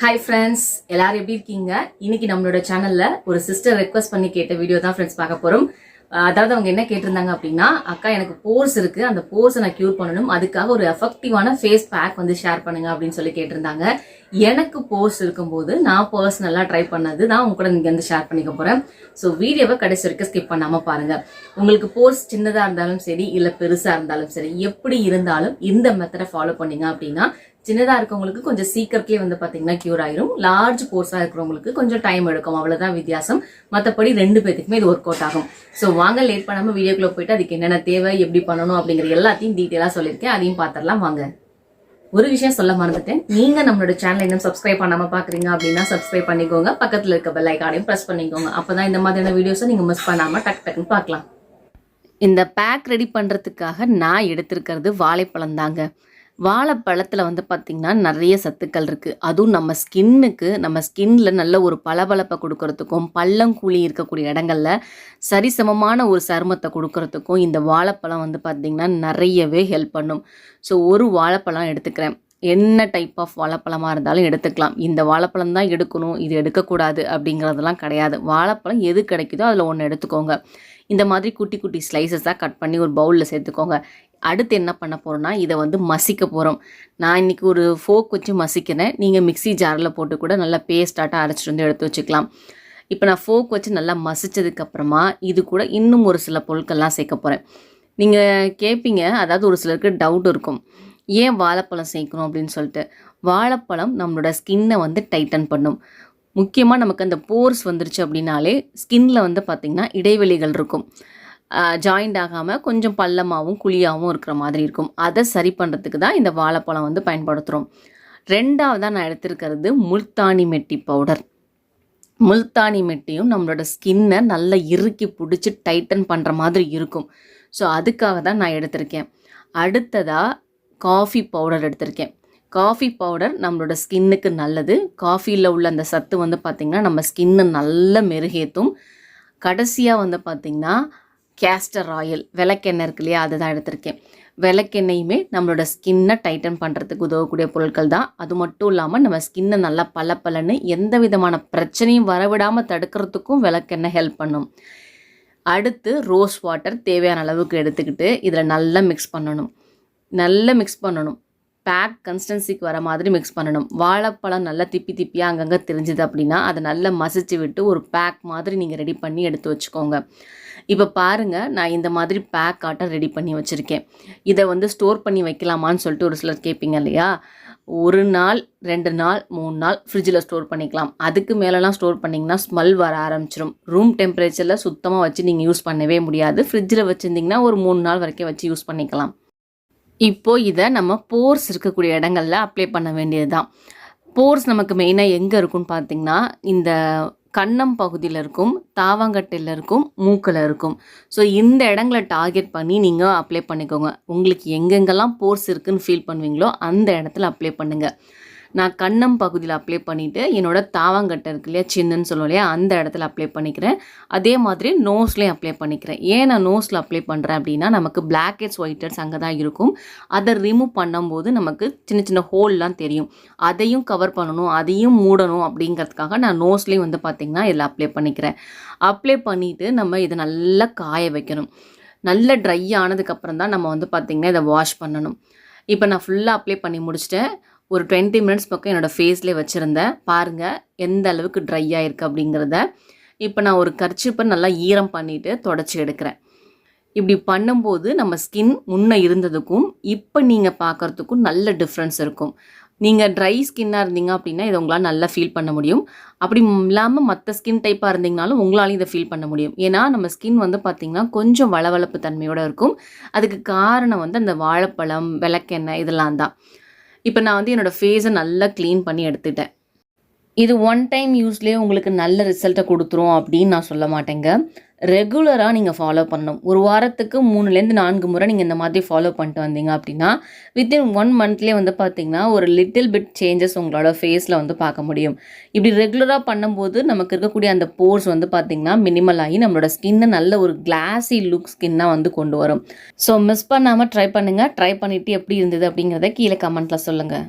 Hi friends எல்லாரும் எப்படி இருக்கீங்க? இன்னைக்கு நம்மளோட சேனல்ல ஒரு சிஸ்டர் ரெக்வஸ்ட் பண்ணி கேட்ட வீடியோ தான் ஃப்ரெண்ட்ஸ் பார்க்க போறோம். அதாவது அவங்க என்ன கேட்டிருந்தாங்க அப்படின்னா அக்கா எனக்கு போர்ஸ் இருக்கு. அந்த போர்ஸை நான் கியூர் பண்ணணும். அதுக்காக ஒரு எஃபெக்டிவான ஃபேஸ் பேக் வந்து ஷேர் பண்ணுங்க அப்படின்னு சொல்லி கேட்டிருந்தாங்க. எனக்கு போர்ஸ் இருக்கும்போது நான் பர்சனலாக ட்ரை பண்ணது தான் உங்க கூட இங்க வந்து ஷேர் பண்ணிக்க போறேன். ஸோ வீடியோவை கடைசி வரைக்கும் ஸ்கிப் பண்ணாம பாருங்க. உங்களுக்கு போர்ஸ் சின்னதாக இருந்தாலும் சரி இல்லை பெருசாக இருந்தாலும் சரி எப்படி இருந்தாலும் இந்த மெத்தடை ஃபாலோ பண்ணீங்க அப்படின்னா சின்னதாக இருக்கவங்களுக்கு கொஞ்சம் சீக்கிரத்திலே வந்து பார்த்தீங்கன்னா க்யூர் ஆயிரும். லார்ஜ் போர்ஸாக இருக்கிறவங்களுக்கு கொஞ்சம் டைம் எடுக்கும். அவ்வளோதான் வித்தியாசம். மற்றபடி ரெண்டு பேத்துக்குமே இது ஒர்க் அவுட் ஆகும். ஸோ வாங்க லேட் பண்ணாமல் வீடியோக்குள்ளே போயிட்டு அதுக்கு என்னென்ன தேவை எப்படி பண்ணணும் அப்படிங்கிற எல்லாத்தையும் டீட்டெயிலாக சொல்லியிருக்கேன். அதையும் பார்த்துடலாம் வாங்க. ஒரு விஷயம் சொல்ல மறந்துட்டேன். நீங்க நம்மளோட சேனல் இன்னும் சப்ஸ்கிரைப் பண்ணாம பாக்குறீங்க அப்படின்னா சப்ஸ்கிரைப் பண்ணிக்கோங்க. பக்கத்துல இருக்க பெல் ஐக்கானையும் பிரஸ் பண்ணிக்கோங்க. அப்பதான் இந்த மாதிரியான வீடியோஸை நீங்க மிஸ் பண்ணாம டக் டக்குன்னு பார்க்கலாம் இந்த பேக் ரெடி பண்ணுறதுக்காக நான் எடுத்திருக்கிறது வாழைப்பழம் தாங்க. வாழைப்பழத்தில் வந்து பார்த்திங்கன்னா நிறைய சத்துக்கள் இருக்குது அதுவும் நம்ம ஸ்கின்னுக்கு நம்ம ஸ்கின்ல நல்ல ஒரு பளபளப்பை கொடுக்கறதுக்கும் பள்ளங்குழி இருக்கக்கூடிய இடங்களில் சரிசமமான ஒரு சருமத்தை கொடுக்கறதுக்கும் இந்த வாழைப்பழம் வந்து பார்த்திங்கன்னா நிறையவே ஹெல்ப் பண்ணும். ஸோ ஒரு வாழைப்பழம் எடுத்துக்கிறேன். என்ன டைப் ஆஃப் வாழைப்பழமாக இருந்தாலும் எடுத்துக்கலாம். இந்த வாழைப்பழம் தான் எடுக்கணும் இது எடுக்கக்கூடாது அப்படிங்கிறதெல்லாம் கிடையாது. வாழைப்பழம் எது கிடைக்குதோ அதில் ஒன்று எடுத்துக்கோங்க. இந்த மாதிரி குட்டி குட்டி ஸ்லைசஸாக கட் பண்ணி ஒரு பவுலில் சேர்த்துக்கோங்க. அடுத்து என்ன பண்ண போகிறோம்னா இதை வந்து மசிக்க போகிறோம் நான் இன்றைக்கி ஒரு ஃபோக் வச்சு மசிக்கிறேன். நீங்கள் மிக்ஸி ஜாரில் போட்டு கூட நல்லா பேஸ்டாட்டாக அரைச்சிட்டு வந்து எடுத்து வச்சுக்கலாம். இப்போ நான் ஃபோக் வச்சு நல்லா மசிச்சதுக்கப்புறமா இது கூட இன்னும் ஒரு சில பொருட்கள்லாம் சேர்க்க போகிறேன் நீங்கள் கேட்பீங்க அதாவது ஒரு சிலருக்கு டவுட் இருக்கும். ஏன் வாழைப்பழம் சேர்க்கணும் அப்படின்னு சொல்லிட்டு வாழைப்பழம் நம்மளோட ஸ்கின்னை வந்து டைட்டன் பண்ணும். முக்கியமாக நமக்கு அந்த போர்ஸ் வந்துருச்சு அப்படின்னாலே ஸ்கின்ல வந்து பார்த்திங்கன்னா இடைவெளிகள் இருக்கும். ஜாயிண்ட் ஆகாமல் கொஞ்சம் பள்ளமாகவும் குழியாகவும் இருக்கிற மாதிரி இருக்கும். அதை சரி பண்ணுறதுக்கு தான் இந்த வாழைப்பழம் வந்து பயன்படுத்துகிறோம் ரெண்டாவதாக நான் எடுத்திருக்கிறது முல்தானி மெட்டி பவுடர். முல்தானி மெட்டியும் நம்மளோட ஸ்கின்னை நல்லா இறுக்கி பிடிச்சி டைட்டன் பண்ணுற மாதிரி இருக்கும். ஸோ அதுக்காக தான் நான் எடுத்திருக்கேன். அடுத்ததாக காஃபி பவுடர் எடுத்திருக்கேன். காஃபி பவுடர் நம்மளோட ஸ்கின்னுக்கு நல்லது. காஃபியில் உள்ள அந்த சத்து வந்து பார்த்திங்கன்னா நம்ம ஸ்கின்னை நல்ல மெருகேற்றும் கடைசியாக வந்து பார்த்திங்கன்னா கேஸ்டர் ஆயில் விளக்கெண்ணெய் இருக்கு இல்லையா அதை தான் எடுத்திருக்கேன். விளக்கெண்ணெயுமே நம்மளோட ஸ்கின்னை டைட்டன் பண்ணுறதுக்கு உதவக்கூடிய பொருட்கள் தான். அது மட்டும் இல்லாமல் நம்ம ஸ்கின்னை நல்லா பளபளன்னு எந்த விதமான பிரச்சனையும் வரவிடாமல் தடுக்கிறதுக்கும் விளக்கெண்ணெய் ஹெல்ப் பண்ணும். அடுத்து ரோஸ் வாட்டர் தேவையான அளவுக்கு எடுத்துக்கிட்டு இதில் நல்லா மிக்ஸ் பண்ணணும். நல்லா மிக்ஸ் பண்ணணும். பேக் கன்சிஸ்டன்சிக்கு வர மாதிரி மிக்ஸ் பண்ணணும். வாழைப்பழம் நல்லா திப்பி திப்பியாக அங்கங்கே தெரிஞ்சுது அப்படின்னா அதை நல்லா மசிச்சு விட்டு ஒரு பேக் மாதிரி நீங்கள் ரெடி பண்ணி எடுத்து வச்சுக்கோங்க. இப்போ பாருங்கள் நான் இந்த மாதிரி பேக் ஆட்டம் ரெடி பண்ணி வச்சுருக்கேன். இதை வந்து ஸ்டோர் பண்ணி வைக்கலாமான்னு சொல்லிட்டு ஒரு சிலர் கேட்பீங்க இல்லையா? ஒரு நாள் ரெண்டு நாள் மூணு நாள் ஃப்ரிட்ஜில் ஸ்டோர் பண்ணிக்கலாம். அதுக்கு மேலெலாம் ஸ்டோர் பண்ணிங்கன்னா ஸ்மெல் வர ஆரம்பிச்சிடும் ரூம் டெம்பரேச்சரில் சுத்தமாக வச்சு நீங்கள் யூஸ் பண்ணவே முடியாது. ஃப்ரிட்ஜில் வச்சுருந்திங்கன்னா ஒரு மூணு நாள் வரைக்கும் வச்சு யூஸ் பண்ணிக்கலாம். இப்போ இதை நம்ம போர்ஸ் இருக்கக்கூடிய இடங்கள்ல அப்ளை பண்ண வேண்டியது தான் போர்ஸ் நமக்கு மெயினாக எங்கே இருக்கும்னு பார்த்தீங்கன்னா இந்த கன்னம் பகுதியில் இருக்கும் தாவாங்கட்டையில் இருக்கும் மூக்கில் இருக்கும். ஸோ இந்த இடங்களை டார்கெட் பண்ணி நீங்கள் அப்ளை பண்ணிக்கோங்க. உங்களுக்கு எங்கெங்கெல்லாம் போர்ஸ் இருக்குதுன்னு ஃபீல் பண்ணுவீங்களோ அந்த இடத்துல அப்ளை பண்ணுங்கள் நான் கண்ணம் பகுதியில் அப்ளை பண்ணிவிட்டு என்னோட தாவாங்கட்டை இருக்கு இல்லையா சின்னன்னு சொல்லுவோம் இல்லையா அந்த இடத்துல அப்ளை பண்ணிக்கிறேன். அதே மாதிரி நோஸ்லேயும் அப்ளை பண்ணிக்கிறேன். ஏன் நான் நோஸில் அப்ளை பண்ணுறேன் அப்படின்னா நமக்கு பிளாக் ஹெட்ஸ் ஒயிட் ஹெட்ஸ் அங்கே தான் இருக்கும். அதை ரிமூவ் பண்ணும்போது நமக்கு சின்ன சின்ன ஹோல்லாம் தெரியும். அதையும் கவர் பண்ணணும் அதையும் மூடணும் அப்படிங்கிறதுக்காக நான் நோஸ்லேயும் வந்து பார்த்திங்கன்னா இதில் அப்ளை பண்ணிக்கிறேன். அப்ளை பண்ணிவிட்டு நம்ம இதை நல்லா காய வைக்கணும். நல்ல ட்ரை ஆனதுக்கப்புறம் தான் நம்ம வந்து பார்த்திங்கன்னா இதை வாஷ் பண்ணணும். இப்போ நான் ஃபுல்லாக அப்ளை பண்ணி முடிச்சிட்டேன். ஒரு டுவெண்ட்டி மினிட்ஸ் பக்கம் என்னோடய ஃபேஸ்லேயே வச்சுருந்தேன். பாருங்கள் எந்த அளவுக்கு ட்ரை ஆகிருக்கு அப்படிங்கிறத. இப்போ நான் ஒரு கர்ச்சிப்பை நல்லா ஈரம் பண்ணிவிட்டு தொடச்சி எடுக்கிறேன். இப்படி பண்ணும்போது நம்ம ஸ்கின் முன்னே இருந்ததுக்கும் இப்போ நீங்கள் பார்க்குறதுக்கும் நல்ல டிஃப்ரென்ஸ் இருக்கும். நீங்கள் ட்ரை ஸ்கின்னாக இருந்தீங்க அப்படின்னா இதை உங்களால் நல்லா ஃபீல் பண்ண முடியும். அப்படி இல்லாமல் மற்ற ஸ்கின் டைப்பாக இருந்தீங்கனாலும் உங்களாலையும் இதை ஃபீல் பண்ண முடியும். ஏன்னா நம்ம ஸ்கின் வந்து பார்த்திங்கன்னா கொஞ்சம் வளவளப்பு தன்மையோடு இருக்கும். அதுக்கு காரணம் வந்து அந்த வாழைப்பழம் விளக்கெண்ணெய் இதெல்லாம் தான். இப்போ நான் வந்து என்னோடய ஃபேஸை நல்லா க்ளீன் பண்ணி எடுத்துட்டேன். இது ஒன் டைம் யூஸ்லேயே உங்களுக்கு நல்ல ரிசல்ட்டை கொடுத்துரும் அப்படின்னு நான் சொல்ல மாட்டேங்க. ரெகுலராக நீங்கள் ஃபாலோ பண்ணணும். ஒரு வாரத்துக்கு மூணுலேருந்து நான்கு முறை நீங்கள் இந்த மாதிரி ஃபாலோ பண்ணிட்டு வந்தீங்க அப்படின்னா வித்தின் ஒன் மந்த்லேயே வந்து பார்த்தீங்கன்னா ஒரு லிட்டில் பிட் சேஞ்சஸ் உங்களோட ஃபேஸில் வந்து பார்க்க முடியும். இப்படி ரெகுலராக பண்ணும்போது நமக்கு இருக்கக்கூடிய அந்த போர்ஸ் வந்து பார்த்திங்கன்னா மினிமல் ஆகி நம்மளோட ஸ்கின்னை நல்ல ஒரு கிளாஸி லுக் ஸ்கின்னாக வந்து கொண்டு வரும். ஸோ மிஸ் பண்ணாமல் ட்ரை பண்ணுங்கள் ட்ரை பண்ணிவிட்டு எப்படி இருந்தது அப்படிங்கிறத கீழே கமெண்ட்டில் சொல்லுங்கள்